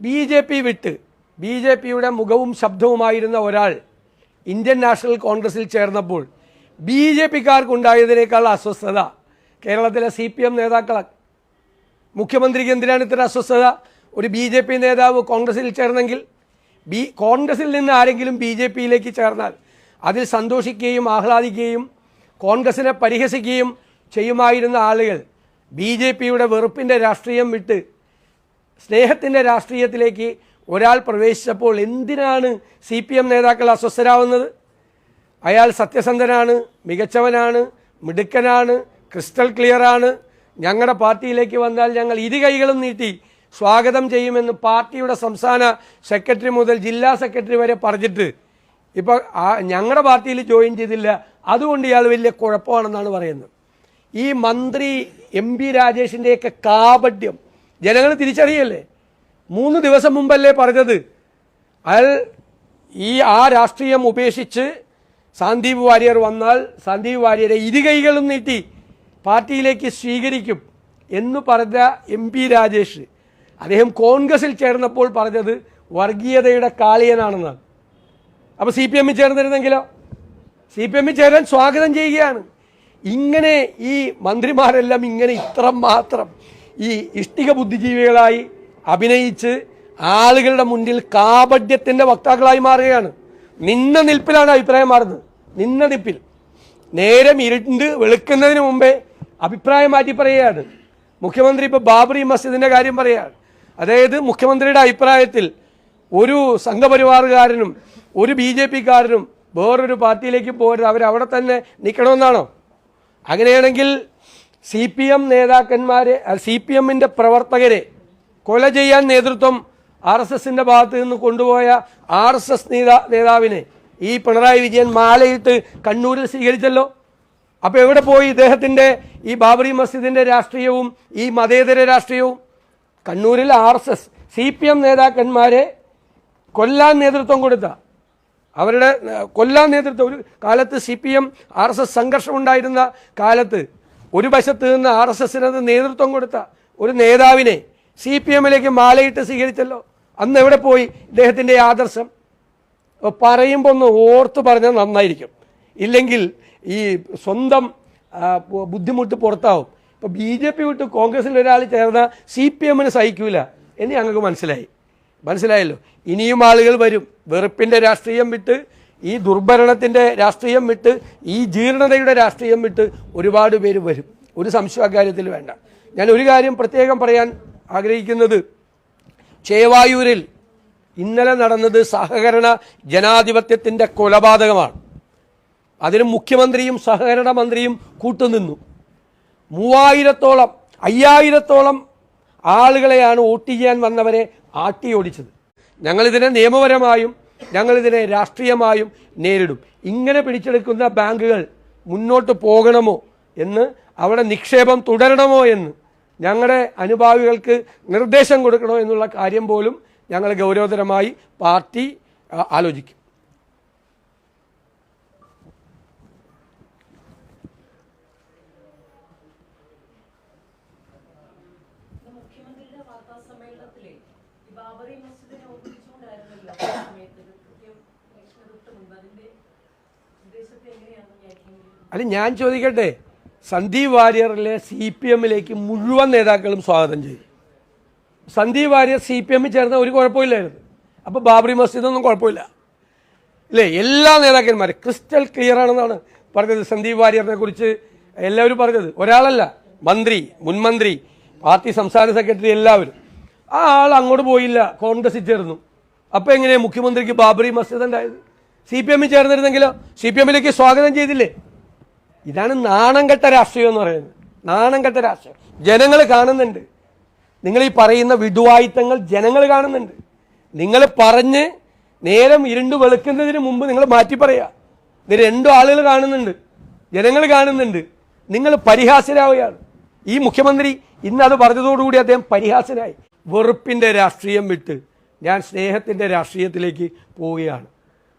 B J P വിട്ട് B J പിയുടെ മുഖവും ശബ്ദവുമായിരുന്ന ഒരാൾ ഇന്ത്യൻ നാഷണൽ കോൺഗ്രസിൽ ചേർന്നപ്പോൾ ബി ജെ പിക്കാർക്കുണ്ടായതിനേക്കാൾ അസ്വസ്ഥത. കേരളത്തിലെ സി പി എം നേതാക്കൾ മുഖ്യമന്ത്രിക്ക് എന്തിനാണ് ഇത്ര അസ്വസ്ഥത? ഒരു ബി ജെ പി നേതാവ് കോൺഗ്രസിൽ ചേർന്നെങ്കിൽ ബി കോൺഗ്രസിൽ നിന്ന് ആരെങ്കിലും ബി ജെ പിയിലേക്ക് ചേർന്നാൽ അതിൽ സന്തോഷിക്കുകയും ആഹ്ലാദിക്കുകയും കോൺഗ്രസിനെ പരിഹസിക്കുകയും ചെയ്യുമായിരുന്ന ആളുകൾ ബി ജെ പിയുടെ വെറുപ്പിന്റെ രാഷ്ട്രീയം വിട്ട് സ്നേഹത്തിന്റെ രാഷ്ട്രീയത്തിലേക്ക് ഒരാൾ പ്രവേശിച്ചപ്പോൾ എന്തിനാണ് സി പി എം നേതാക്കൾ അസ്വസ്ഥരാവുന്നത്? അയാൾ സത്യസന്ധനാണ് മികച്ചവനാണ് മിടുക്കനാണ് ക്രിസ്റ്റൽ ക്ലിയറാണ്. ഞങ്ങളുടെ പാർട്ടിയിലേക്ക് വന്നാൽ ഞങ്ങൾ ഇരു കൈകളും നീട്ടി സ്വാഗതം ചെയ്യുമെന്ന് പാർട്ടിയുടെ സംസ്ഥാന സെക്രട്ടറി മുതൽ ജില്ലാ സെക്രട്ടറി വരെ പറഞ്ഞിട്ട് ഇപ്പോൾ ഞങ്ങളുടെ പാർട്ടിയിൽ ജോയിൻ ചെയ്തില്ല. അതുകൊണ്ട് ഇയാൾ വലിയ കുഴപ്പമാണെന്നാണ് പറയുന്നത്. ഈ മന്ത്രി എം പി രാജേഷിന്റെയൊക്കെ കാപട്യം ജനങ്ങൾ തിരിച്ചറിയല്ലേ? മൂന്ന് ദിവസം മുമ്പല്ലേ പറഞ്ഞത്. അയാൾ ഈ ആ രാഷ്ട്രീയം ഉപേക്ഷിച്ച് സന്ദീപ് വാര്യർ വന്നാൽ സന്ദീപ് വാര്യരെ ഇരുകൈകളും നീട്ടി പാർട്ടിയിലേക്ക് സ്വീകരിക്കും എന്ന് പറഞ്ഞ എം പി രാജേഷ്. അദ്ദേഹം കോൺഗ്രസിൽ ചേർന്നപ്പോൾ പറഞ്ഞത് വർഗീയതയുടെ കാളിയനാണെന്നാണ്. അപ്പോൾ സി പി എമ്മിൽ ചേർന്നിരുന്നെങ്കിലോ? സി പി എമ്മിൽ ചേരാൻ സ്വാഗതം ചെയ്യുകയാണ്. ഇങ്ങനെ ഈ മന്ത്രിമാരെല്ലാം ഇങ്ങനെ ഇത്ര മാത്രം ഈ ഇഷ്ടിക ബുദ്ധിജീവികളായി അഭിനയിച്ച് ആളുകളുടെ മുന്നിൽ കാപഡ്യത്തിന്റെ വക്താക്കളായി മാറുകയാണ്. നിന്ന നിൽപ്പിലാണ് അഭിപ്രായം മാറുന്നത്. നിന്ന നിൽപ്പിൽ. നേരം ഇരുണ്ട് വെളുക്കുന്നതിന് മുമ്പേ അഭിപ്രായം മാറ്റി പറയുകയാണ്. മുഖ്യമന്ത്രി ഇപ്പോൾ ബാബറി മസ്ജിദിന്റെ കാര്യം പറയുകയാണ്. അതായത് മുഖ്യമന്ത്രിയുടെ അഭിപ്രായത്തിൽ ഒരു സംഘപരിവാറുകാരനും ഒരു ബി ജെ പിക്കാരനും വേറൊരു പാർട്ടിയിലേക്ക് പോകരുത്. അവരവിടെ തന്നെ നിൽക്കണമെന്നാണോ? അങ്ങനെയാണെങ്കിൽ സി പി എം നേതാക്കന്മാരെ സി പി എമ്മിന്റെ പ്രവർത്തകരെ കൊല ചെയ്യാൻ നേതൃത്വം ആർ എസ് എസിന്റെ ഭാഗത്ത് നിന്ന് കൊണ്ടുപോയ ആർ എസ് എസ് നേതാ നേതാവിനെ ഈ പിണറായി വിജയൻ മാലയിട്ട് കണ്ണൂരിൽ സ്വീകരിച്ചല്ലോ. അപ്പോൾ എവിടെ പോയി ഇദ്ദേഹത്തിന്റെ ഈ ബാബറി മസ്ജിദിന്റെ രാഷ്ട്രീയവും ഈ മതേതര രാഷ്ട്രീയവും? കണ്ണൂരിൽ R S S C P M നേതാക്കന്മാരെ കൊല്ലാൻ നേതൃത്വം കൊടുത്ത. അവരുടെ കൊല്ലാൻ നേതൃത്വം. ഒരു കാലത്ത് C P M R S S സംഘർഷമുണ്ടായിരുന്ന കാലത്ത് ഒരു വശത്ത് നിന്ന് ആർ എസ് എസിനത് നേതൃത്വം കൊടുത്ത ഒരു നേതാവിനെ സി പി എമ്മിലേക്ക് മാലയിട്ട് സ്വീകരിച്ചല്ലോ. അന്ന് എവിടെ പോയി ഇദ്ദേഹത്തിന്റെ ആദർശം? പറയുമ്പോൾ ഒന്ന് ഓർത്ത് പറഞ്ഞാൽ നന്നായിരിക്കും. ഇല്ലെങ്കിൽ ഈ സ്വന്തം ബുദ്ധിമുട്ട് പുറത്താവും. ഇപ്പോൾ ബി ജെ പി വിട്ട് കോൺഗ്രസിൽ ഒരാൾ ചേർന്ന സി പി എമ്മിന് സഹിക്കൂല എന്ന് ഞങ്ങൾക്ക് മനസ്സിലായി. മനസ്സിലായല്ലോ? ഇനിയും ആളുകൾ വരും. വെറുപ്പിന്റെ രാഷ്ട്രീയം വിട്ട് ഈ ദുർഭരണത്തിന്റെ രാഷ്ട്രീയം വിട്ട് ഈ ജീർണതയുടെ രാഷ്ട്രീയം വിട്ട് ഒരുപാട് പേര് വരും. ഒരു സംശയം വേണ്ട. ഞാൻ ഒരു കാര്യം പ്രത്യേകം പറയാൻ ആഗ്രഹിക്കുന്നത്. ചേവായൂരിൽ ഇന്നലെ നടന്നത് സഹകരണ ജനാധിപത്യത്തിന്റെ കൊലപാതകമാണ്. അതിന് മുഖ്യമന്ത്രിയും സഹകരണ മന്ത്രിയും കൂട്ടുനിന്നു. മൂവായിരത്തോളം അയ്യായിരത്തോളം ആളുകളെയാണ് വോട്ട് ചെയ്യാൻ വന്നവരെ ആട്ടിയോടിച്ചത്. ഞങ്ങളിതിനെ നിയമപരമായും ഞങ്ങളിതിനെ രാഷ്ട്രീയമായും നേരിടും. ഇങ്ങനെ പിടിച്ചെടുക്കുന്ന ബാങ്കുകൾ മുന്നോട്ട് പോകണമോ എന്ന് അവിടെ നിക്ഷേപം തുടരണമോ എന്ന് ഞങ്ങളുടെ അനുഭാവികൾക്ക് നിർദ്ദേശം കൊടുക്കണോ എന്നുള്ള കാര്യം പോലും ഞങ്ങൾ ഗൗരവതരമായി പാർട്ടി ആലോചിക്കും. അല്ല ഞാൻ ചോദിക്കട്ടെ സന്ദീപ് വാര്യറിലെ സി പി എമ്മിലേക്ക് മുഴുവൻ നേതാക്കളും സ്വാഗതം ചെയ്തു. സന്ദീപ് വാര്യർ സി പി എമ്മിൽ ചേർന്ന ഒരു കുഴപ്പമില്ലായിരുന്നു. അപ്പോൾ ബാബറി മസ്ജിദൊന്നും കുഴപ്പമില്ല. ഇല്ലേ എല്ലാ നേതാക്കന്മാരും ക്രിസ്റ്റൽ ക്ലിയർ ആണെന്നാണ് പറഞ്ഞത് സന്ദീപ് വാര്യറിനെ കുറിച്ച് എല്ലാവരും പറഞ്ഞത്. ഒരാളല്ല മന്ത്രി മുൻമന്ത്രി പാർട്ടി സംസ്ഥാന സെക്രട്ടറി എല്ലാവരും. ആ ആൾ അങ്ങോട്ട് പോയില്ല കോൺഗ്രസിൽ ചേർന്നു. അപ്പോൾ എങ്ങനെയാണ് മുഖ്യമന്ത്രിക്ക് ബാബറി മസ്ജിദ് ഉണ്ടായത്? സി പി എമ്മിൽ ചേർന്നിരുന്നെങ്കിലോ? സി പി എമ്മിലേക്ക് സ്വാഗതം ചെയ്തില്ലേ? ഇതാണ് നാണം കെട്ട രാഷ്ട്രീയം എന്ന് പറയുന്നത്. നാണം കെട്ട രാഷ്ട്രീയം. ജനങ്ങൾ കാണുന്നുണ്ട്. നിങ്ങൾ ഈ പറയുന്ന വിടുവായിത്തങ്ങൾ ജനങ്ങൾ കാണുന്നുണ്ട്. നിങ്ങൾ പറഞ്ഞ് നേരം ഇരുണ്ട് വെളുക്കുന്നതിന് മുമ്പ് നിങ്ങൾ മാറ്റി പറയുക ഇത് രണ്ടു ആളുകൾ കാണുന്നുണ്ട്. ജനങ്ങൾ കാണുന്നുണ്ട്. നിങ്ങൾ പരിഹാസ്യരാവുകയാണ്. ഈ മുഖ്യമന്ത്രി ഇന്ന് അത് പറഞ്ഞതോടുകൂടി അദ്ദേഹം പരിഹാസനായി വെറുപ്പിന്റെ രാഷ്ട്രീയം വിട്ട് ഞാൻ സ്നേഹത്തിന്റെ രാഷ്ട്രീയത്തിലേക്ക് പോവുകയാണ്.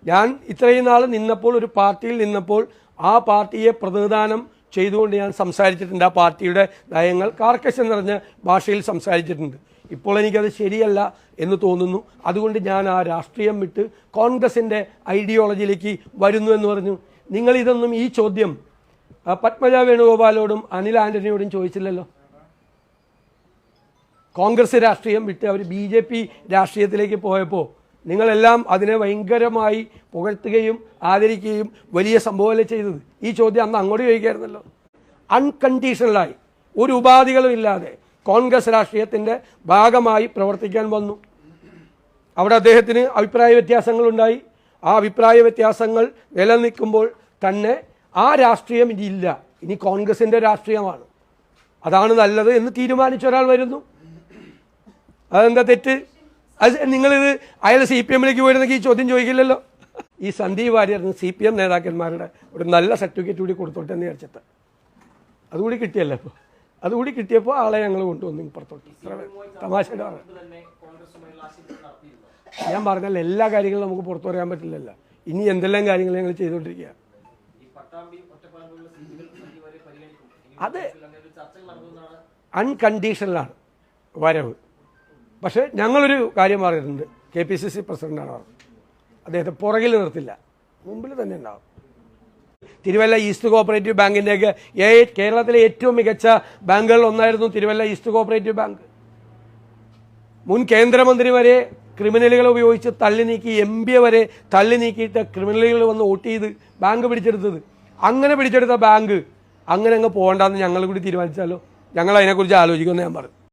ഞാൻ ഇത്രയും നാൾ നിന്നപ്പോൾ ഒരു പാർട്ടിയിൽ നിന്നപ്പോൾ ആ പാർട്ടിയെ പ്രതിനിധാനം ചെയ്തുകൊണ്ട് ഞാൻ സംസാരിച്ചിട്ടുണ്ട്. ആ പാർട്ടിയുടെ നയങ്ങൾ കാർക്കശം നിറഞ്ഞ ഭാഷയിൽ സംസാരിച്ചിട്ടുണ്ട്. ഇപ്പോൾ എനിക്കത് ശരിയല്ല എന്ന് തോന്നുന്നു. അതുകൊണ്ട് ഞാൻ ആ രാഷ്ട്രീയം വിട്ട് കോൺഗ്രസിന്റെ ഐഡിയോളജിയിലേക്ക് വരുന്നു എന്ന് പറഞ്ഞു. നിങ്ങളിതൊന്നും ഈ ചോദ്യം പത്മജ വേണുഗോപാലോടും അനിൽ ആന്റണിയോടും ചോദിച്ചില്ലല്ലോ? കോൺഗ്രസ് രാഷ്ട്രീയം വിട്ട് അവർ ബി രാഷ്ട്രീയത്തിലേക്ക് പോയപ്പോൾ നിങ്ങളെല്ലാം അതിനെ ഭയങ്കരമായി പുകഴ്ത്തുകയും ആദരിക്കുകയും വലിയ സംഭവമല്ലേ ചെയ്തത്? ഈ ചോദ്യം അന്ന് അങ്ങോട്ട് ചോദിക്കായിരുന്നല്ലോ. അൺകണ്ടീഷണലായി ഒരു ഉപാധികളും ഇല്ലാതെ കോൺഗ്രസ് രാഷ്ട്രീയത്തിന്റെ ഭാഗമായി പ്രവർത്തിക്കാൻ വന്നു. അവിടെ അദ്ദേഹത്തിന് അഭിപ്രായ വ്യത്യാസങ്ങളുണ്ടായി. ആ അഭിപ്രായ വ്യത്യാസങ്ങൾ നിലനിൽക്കുമ്പോൾ തന്നെ ആ രാഷ്ട്രീയം ഇല്ല. ഇനി കോൺഗ്രസിന്റെ രാഷ്ട്രീയമാണ്. അതാണ് നല്ലത് എന്ന് തീരുമാനിച്ച ഒരാൾ വരുന്നു. അതെന്താ തെറ്റ്? അത് നിങ്ങളിത് അയാൾ സി പി എമ്മിലേക്ക് പോയിരുന്നെങ്കിൽ ഈ ചോദ്യം ചോദിക്കില്ലല്ലോ. ഈ സന്ദീപ് വാര്യറിന് സി പി എം നേതാക്കന്മാരുടെ ഒരു നല്ല സർട്ടിഫിക്കറ്റ് കൂടി കൊടുത്തോട്ടെ എന്ന് വിചാരിച്ചിട്ട്. അതുകൂടി കിട്ടിയല്ലോ ഇപ്പോൾ അതുകൂടി കിട്ടിയപ്പോൾ ആളെ ഞങ്ങൾ കൊണ്ടുവന്നു ഇപ്പുറത്തോട്ട് തമാശയുടെ ഞാൻ പറഞ്ഞാൽ എല്ലാ കാര്യങ്ങളും നമുക്ക് പുറത്തു പറയാൻ പറ്റില്ലല്ലോ. ഇനി എന്തെല്ലാം കാര്യങ്ങൾ ഞങ്ങൾ ചെയ്തുകൊണ്ടിരിക്കുക അത്. അൺകണ്ടീഷണലാണ് വരവ്. പക്ഷേ ഞങ്ങളൊരു കാര്യം പറഞ്ഞിട്ടുണ്ട് കെ പി സി സി പ്രസിഡന്റാണ് പറഞ്ഞത് അദ്ദേഹത്തെ പുറകിൽ നിർത്തില്ല. മുമ്പിൽ തന്നെ ഉണ്ടാവും. തിരുവല്ല ഈസ്റ്റ് കോപ്പറേറ്റീവ് ബാങ്കിന്റെയൊക്കെ കേരളത്തിലെ ഏറ്റവും മികച്ച ബാങ്കുകളിൽ ഒന്നായിരുന്നു തിരുവല്ല ഈസ്റ്റ് കോപ്പറേറ്റീവ് ബാങ്ക്. മുൻ കേന്ദ്രമന്ത്രി വരെ ക്രിമിനലുകളെ ഉപയോഗിച്ച് തള്ളി നീക്കി എം പി വരെ തള്ളി നീക്കിയിട്ട് ക്രിമിനലുകൾ വന്ന് വോട്ട് ചെയ്ത് ബാങ്ക് പിടിച്ചെടുത്തത്. അങ്ങനെ പിടിച്ചെടുത്ത ബാങ്ക് അങ്ങനെ അങ്ങ് പോകണ്ടെന്ന് ഞങ്ങൾ കൂടി തീരുമാനിച്ചാലോ? ഞങ്ങൾ അതിനെക്കുറിച്ച് ആലോചിക്കുമെന്ന് ഞാൻ പറഞ്ഞു